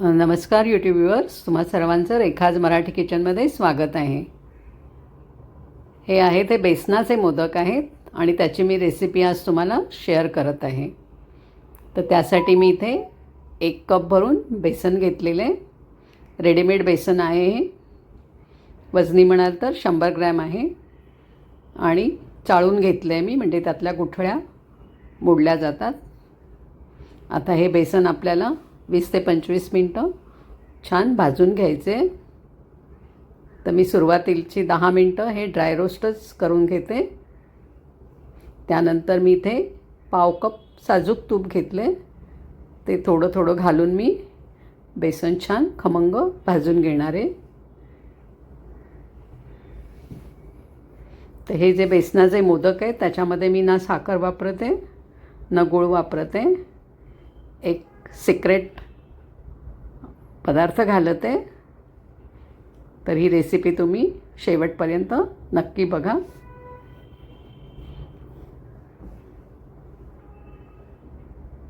नमस्कार YouTube viewers तुम्हा सर्वांचं रेखाज मराठी किचनमध्ये स्वागत आहे. हे आहे ते बेसनाचे मोदक आहेत आणि त्याची मी रेसिपी आज तुम्हाला शेअर करत आहे. तर त्यासाठी मी इथे एक कप भरून बेसन घेतलेले. रेडीमेड बेसन आहे हे. वजनी म्हणाल तर शंभर ग्रॅम आहे. आणि चाळून घेतलं आहे मी म्हणजे त्यातल्या गुठळ्या मोडल्या जातात. आता हे बेसन आपल्याला वीस ते पंचवीस मिनटं छान भाजून घ्यायचे. तर मी सुरुवातीची दहा मिनटं हे ड्राय रोस्टच करून घेते. त्यानंतर मी इथे पाव कप साजूक तूप घेतले. ते थोडं थोडं घालून मी बेसन छान खमंग भाजून घेणार आहे. तर हे जे बेसनाचे मोदक आहे त्याच्यामध्ये मी ना साखर वापरते ना गूळ वापरते. एक सिक्रेट पदार्थ घालत. आहे तर ही रेसिपी तुम्ही शेवटपर्यंत नक्की बघा.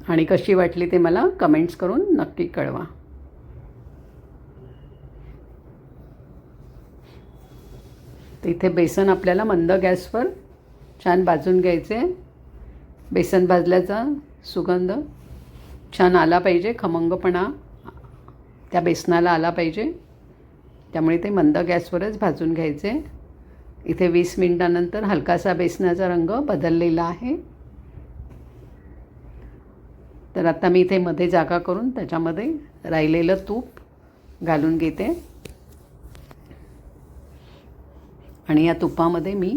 आणि कशी वाटली ते मला कमेंट्स करून नक्की कळवा. इथे बेसन आपल्याला मंद गॅसवर छान भाजून घ्यायचे. बेसन भाजल्याचा सुगंध छान आला पाहिजे खमंगपणा त्या बेसनाला आला पाहिजे. त्यामुळे ते मंद गॅसवरच भाजून घ्यायचे. इथे वीस मिनटानंतर हलकासा बेसनाचा रंग बदललेला आहे. तर आता मी इथे मध्ये जागा करून त्याच्यामध्ये राहिलेलं तूप घालून घेते. आणि या तुपामध्ये मी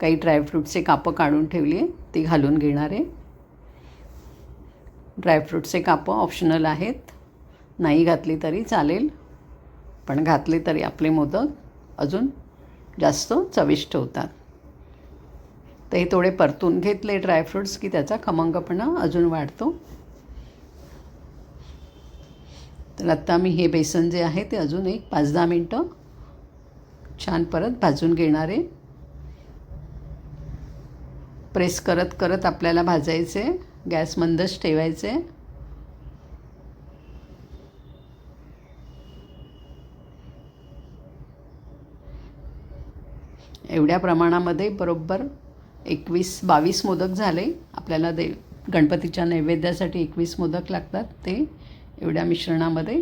काही ड्रायफ्रूटचे कापं काढून ठेवली आहे ती घालून घेणार आहे. ड्रायफ्रूटचे कापं ऑप्शनल आहेत. नाही घातली तरी चालेल पण घातले तरी आपले मोदक अजून जास्त चविष्ट होतात. तर हे थोडे परतून घेतले ड्रायफ्रूट्स की त्याचा खमंगपणा अजून वाढतो. तर आत्ता मी हे बेसन जे आहे ते अजून एक पाच दहा मिनटं छान परत भाजून घेणार आहे. प्रेस करत करत आपल्याला भाजायचे. गॅस मंदच ठेवायचे. एवढ्या प्रमाणामध्ये बरोबर एकवीस बावीस मोदक झाले. आपल्याला दे गणपतीच्या नैवेद्यासाठी एकवीस मोदक लागतात. ते एवढ्या मिश्रणामध्ये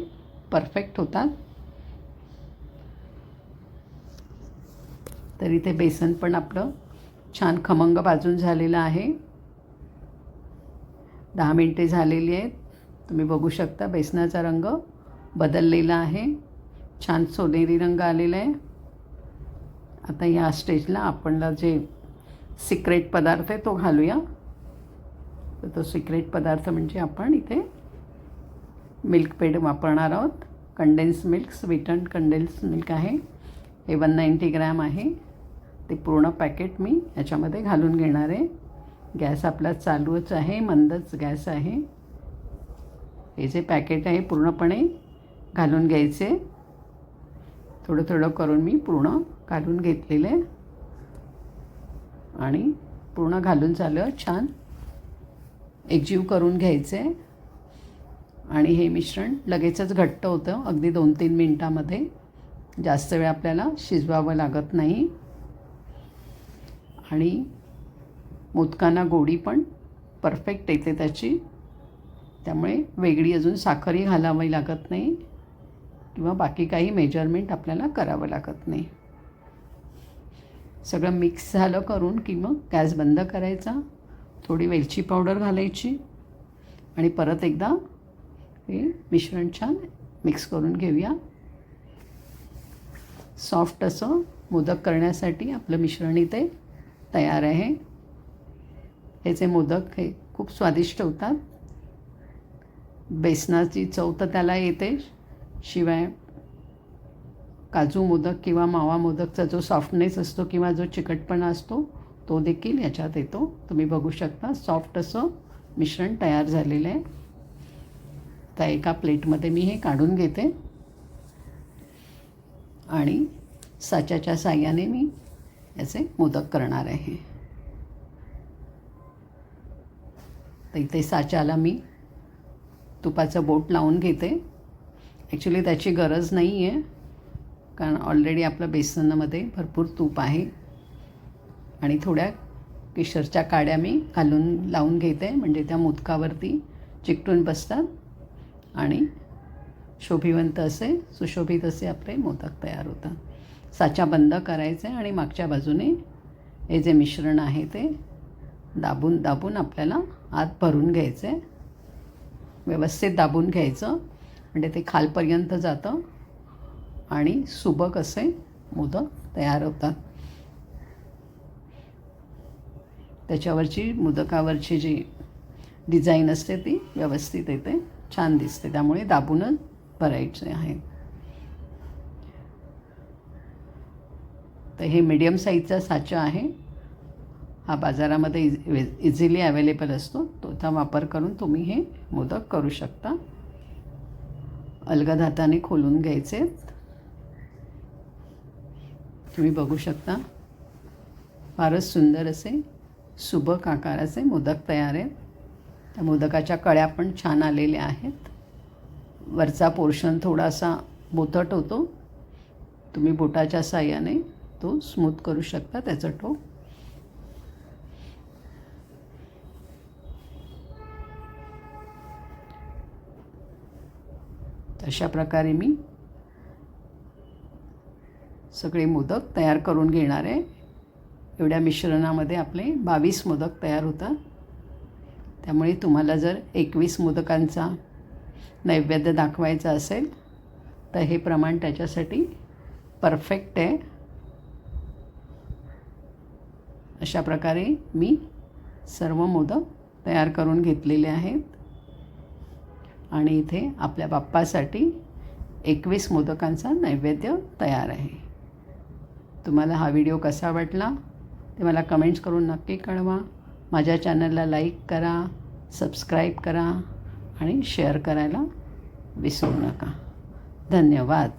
परफेक्ट होतात. तर इथे बेसन पण आपलं छान खमंग भाजून झालेलं आहे. दहा मिनटे झालेली आहेत. तुम्ही बघू शकता बेसनाचा रंग बदललेला आहे. छान सोनेरी रंग आलेला आहे. आता या स्टेजला आपणला जे सिक्रेट पदार्थ आहे तो घालूया. तर तो सिक्रेट पदार्थ म्हणजे आपण इथे मिल्क पेड वापरणार आहोत. Condensed milk sweetened condensed milk आहे. हे वन नाईंटी ग्रॅम आहे. ते पूर्ण पॅकेट मी याच्यामध्ये घालून घेणार आहे. गॅस आपला चालूच आहे मंदच गॅस आहे. हे जे पॅकेट आहे पूर्णपणे घालून घ्यायचे. थोडं थोडं करून मी पूर्ण घालून घेतलेलं. आहे आणि पूर्ण घालून झालं छान एकजीव करून घ्यायचे. आणि हे मिश्रण लगेचच घट्ट होतं अगदी दोन तीन मिनटामध्ये. जास्त वेळ आपल्याला शिजवावं लागत नाही. आणि मोदकांना गोडी पण परफेक्ट येते त्याची. त्यामुळे वेगळी अजून साखरही घालावी लागत नाही किंवा बाकी काही मेजरमेंट आपल्याला करावं लागत नाही. सगळं मिक्स झालं करून की मग गॅस बंद करायचा. थोडी वेलची पावडर घालायची आणि परत एकदा हे मिश्रण छान मिक्स करून घेऊया. सॉफ्ट असं मोदक करण्यासाठी आपलं मिश्रण इथे तयार आहे. हे जे मोदक हे खूप स्वादिष्ट होतात. बेसनाची चव तर त्याला येते. शिवाय काजू मोदक किंवा मावा मोदकचा जो सॉफ्टनेस असतो किंवा जो चिकटपणा असतो तो देखील याच्यात येतो. तुम्ही बघू शकता सॉफ्ट असं मिश्रण तयार झालेलं आहे. तर एका प्लेटमध्ये मी हे काढून घेते. आणि साच्याच्या साह्याने मी याचे मोदक करणार आहे. तर इथे साच्याला मी तुपाचं बोट लावून घेते. ॲक्च्युली त्याची गरज नाही आहे कारण ऑलरेडी आपलं बेसनामध्ये भरपूर तूप आहे. आणि थोड्या केशरच्या काड्या मी घालून लावून घेते म्हणजे त्या मोदकावरती चिकटून बसतात. आणि शोभिवंत असे सुशोभित असे आपले मोदक तयार होतात. साचा बंद करायचे आणि मागच्या बाजूने हे जे मिश्रण आहे ते दाबून दाबून आपल्याला आत भरून घ्यायचे व्यवस्थित दाबून घ्यायचं. म्हणजे ते खालपर्यंत जातं. आणि सुबक असे मोदक तयार होतात. त्याच्यावरची मोदकावरची जी डिझाईन असते ती व्यवस्थित येते. छान दिसते. त्यामुळे दाबूनच भरायचे आहे तर हे मीडियम साईजचा साचा आहे. हा बाजारामध्ये इज इझिली अवेलेबल असतो. तोचा वापर करून तुम्ही हे मोदक करू शकता. अलगद हाताने खोलून घ्यायचे. तुम्ही बघू शकता. फारच सुंदर असे सुबक आकाराचे मोदक तयार आहेत. त्या मोदकाच्या कळ्या पण छान आलेल्या आहेत. वरचा पोर्शन थोडासा बोथट होतो. तुम्ही बोटाच्या साह्याने तो स्मूथ करू शकता. त्याचं टोक अशा प्रकारे मी सगळे मोदक तयार करून घेणार आहे. एवढ्या मिश्रणामध्ये आपले बावीस मोदक तयार होतात. त्यामुळे तुम्हाला जर एकवीस मोदकांचा नैवेद्य दाखवायचा असेल तर हे प्रमाण त्याच्यासाठी परफेक्ट आहे. अशा प्रकारे मी सर्व मोदक तयार करून घेतलेले आहेत. आणि इथे आपल्या बाप्पासाठी एकवीस मोदकांचा नैवेद्य तयार आहे. तुम्हाला हा व्हिडिओ कसा वाटला ते मला कमेंट्स करून नक्की कळवा. माझ्या चॅनलला लाईक करा सबस्क्राईब करा आणि शेअर करायला विसरू नका. धन्यवाद.